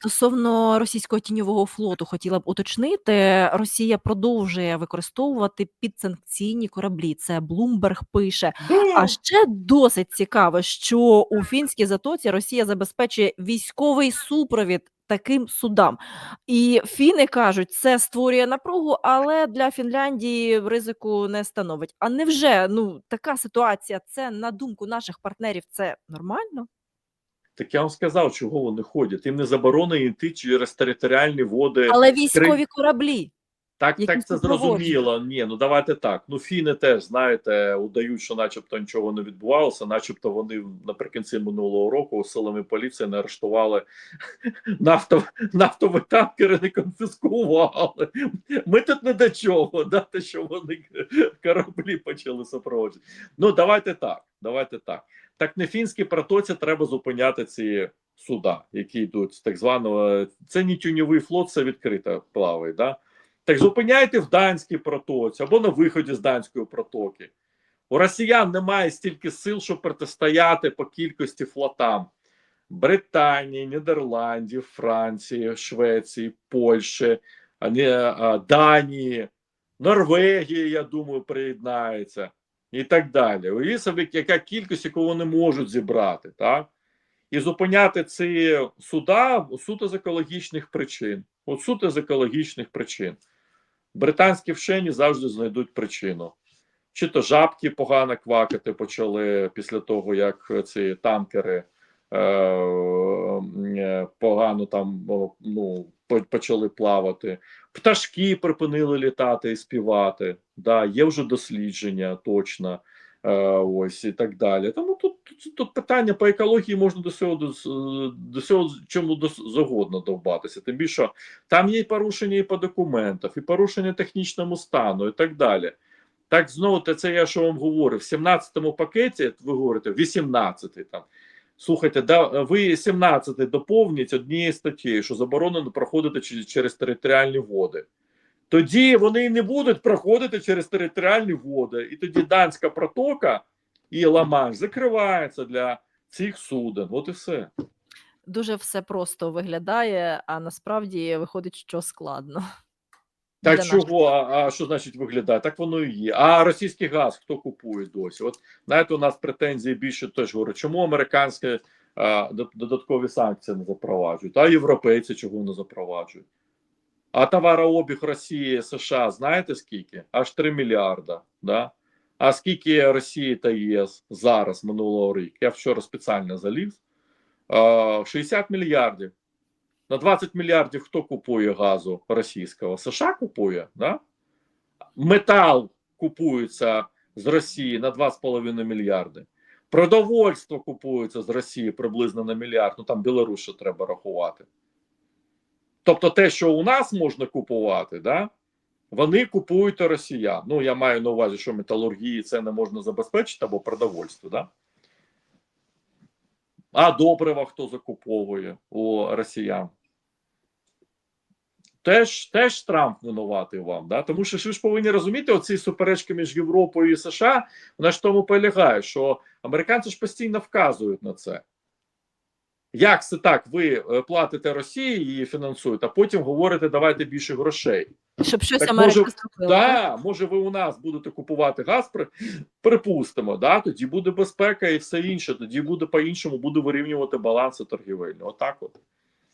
Стосовно російського тіньового флоту хотіла б уточнити, Росія продовжує використовувати підсанкційні кораблі. Це Bloomberg пише. А ще досить цікаво, що у фінській затоці Росія забезпечує військовий супровід таким судам. І фіни кажуть, це створює напругу, але для Фінляндії ризику не становить. А невже ну така ситуація? Це на думку наших партнерів, це нормально? Так я вам сказав, чого вони ходять. Їм не заборонено йти через територіальні води. Але військові кораблі. Так, які так це зрозуміло. Ні, ну давайте так. Ну фіни теж знаєте, удають, що начебто нічого не відбувалося, начебто вони наприкінці минулого року силами поліції не арештували нафтов, нафтові танкери, не конфіскували. Ми тут не до чого, да, те, що вони кораблі почали супроводжувати. Ну давайте так. Давайте так. Так на фінській протоці треба зупиняти ці суда, які йдуть з так званого. Це не тюньовий флот, це відкрита плаває. Да? Так зупиняйте в Данській протоці або на виході з Данської протоки. У росіян немає стільки сил, щоб протистояти по кількості флотам Британії, Нідерландів, Франції, Швеції, Польщі, не, Данії, Норвегії, я думаю, приєднається і так далі. Уявіть собі, яка кількість, яку вони можуть зібрати, так? І зупиняти ці суда суто з екологічних причин. От суто з екологічних причин. Британські вчені завжди знайдуть причину. Чи то жабки погано квакати почали після того, як ці танкери е, е, погано там ну, почали плавати. Пташки припинили літати і співати. Да, є вже дослідження точно. Е, ось і так далі. Тому тут, тут, питання по екології можна до цього до, до цього чому до завгодно довбатися. Тим більше там є і порушення і по документах, і порушення технічному стану, і так далі. Так знову те, це я що вам говорив. В 17-му пакеті ви говорите, 18-й там. Слухайте, да, ви 17-й доповніть однією статтєю, що заборонено проходити через територіальні води. Тоді вони не будуть проходити через територіальні води. І тоді Данська протока і Ла-Манш закриваються для цих суден. От і все. Дуже все просто виглядає, а насправді виходить, що складно. Так Для чого? А, а що значить виглядає? Так воно і є. А російський газ хто купує досі? От знаєте, у нас претензії більше теж говорять, чому американські а, додаткові санкції не запроваджують, а європейці чого не запроваджують? А товарообіг Росії США знаєте скільки? Аж 3 мільярда. Да? А скільки Росії та ЄС зараз минулого року? Я вчора спеціально заліз. 60 мільярдів. На 20 мільярдів хто купує газу російського? США купує, да? Метал купується з Росії на 2,5 мільярди. Продовольство купується з Росії приблизно на мільярд. Ну там Білорусь ще треба рахувати. Тобто, те, що у нас можна купувати, да, вони купують у росіян. Ну, я маю на увазі, що металургії це не можна забезпечити або продовольство, да? А добрива хто закуповує у росіян? Теж, теж Трамп винуватий вам, да? тому що ви ж повинні розуміти, оці суперечки між Європою і США, вона ж тому полягає, що американці ж постійно вказують на це. Як це так? Ви е, платите Росії її фінансуєте, а потім говорите, давайте більше грошей. Щоб щось Так Америка може- зробила. Да, може, ви у нас будете купувати газ, припустимо, да, тоді буде безпека і все інше. Тоді буде по-іншому, буде вирівнювати баланси торгівельні. Отак от.